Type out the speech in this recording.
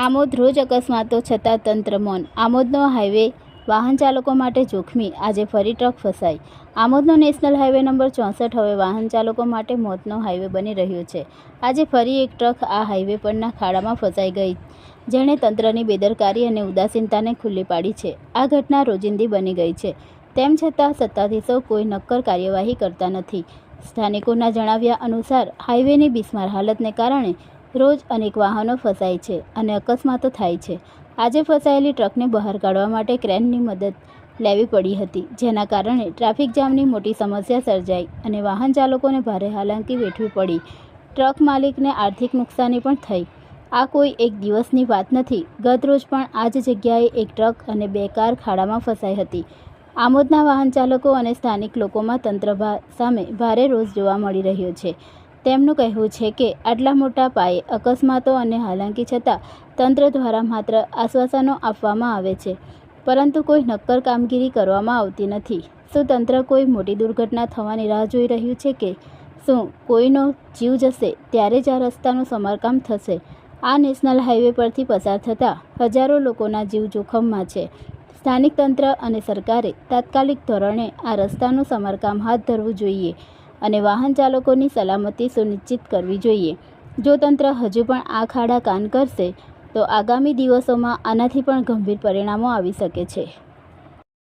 આમોદ રોજ અકસ્માતો છતાં તંત્ર મૌન. આમોદનો હાઈવે વાહન ચાલકો માટે જોખમી. આજે ફરી ટ્રક ફસાઈ. આમોદનો નેશનલ હાઈવે નંબર ચોસઠ હવે વાહન ચાલકો માટે મોતનો હાઈવે બની રહ્યો છે. આજે ફરી એક ટ્રક આ હાઈવે પરના ખાડામાં ફસાઈ ગઈ. જેણે તંત્રની બેદરકારી અને ઉદાસીનતાને ખુલ્લી પાડી છે. આ ઘટના રોજિંદી બની ગઈ છે. તેમ છતાં સત્તાધીશો કોઈ નક્કર કાર્યવાહી કરતા નથી. સ્થાનિકોના જણાવ્યા અનુસાર, હાઈવેની બિસ્માર હાલતને કારણે રોજ અનેક વાહનો ફસાય છે અને અકસ્માતો થાય છે. આજે ફસાયેલી ટ્રકને બહાર કાઢવા માટે ક્રેનની મદદ લેવી પડી હતી, જેના કારણે ટ્રાફિક જામની મોટી સમસ્યા સર્જાઈ અને વાહન ચાલકોને ભારે હાલાકી વેઠવી પડી. ટ્રક માલિકને આર્થિક નુકસાની પણ થઈ. આ કોઈ એક દિવસની વાત નથી. ગત રોજ પણ આ જ જગ્યાએ એક ટ્રક અને બે કાર ખાડામાં ફસાઈ હતી. આમોદના વાહન ચાલકો અને સ્થાનિક લોકોમાં તંત્ર સામે ભારે રોષ જોવા મળી રહ્યો છે. તેમનું કહેવું છે કે આટલા મોટા પાયે અકસ્માતો અને હાલાકી છતાં તંત્ર દ્વારા માત્ર આશ્વાસનો આપવામાં આવે છે. પરંતુ કોઈ નક્કર કામગીરી કરવામાં આવતી નથી. શું તંત્ર કોઈ મોટી દુર્ઘટના થવાની રાહ જોઈ રહ્યું છે કે શું કોઈનો જીવ જશે ત્યારે જ આ રસ્તાનું સમારકામ થશે? આ નેશનલ હાઈવે પરથી પસાર થતા હજારો લોકોના જીવ જોખમમાં છે. સ્થાનિક તંત્ર અને સરકારે તાત્કાલિક ધોરણે આ રસ્તાનું સમારકામ હાથ ધરવું જોઈએ. અને વાહન ચાલકોની સલામતી સુનિશ્ચિત કરવી જોઈએ. જો તંત્ર હજુ પણ આ ખાડા કાન કરશે, તો આગામી દિવસોમાં આનાથી પણ ગંભીર પરિણામો આવી શકે છે.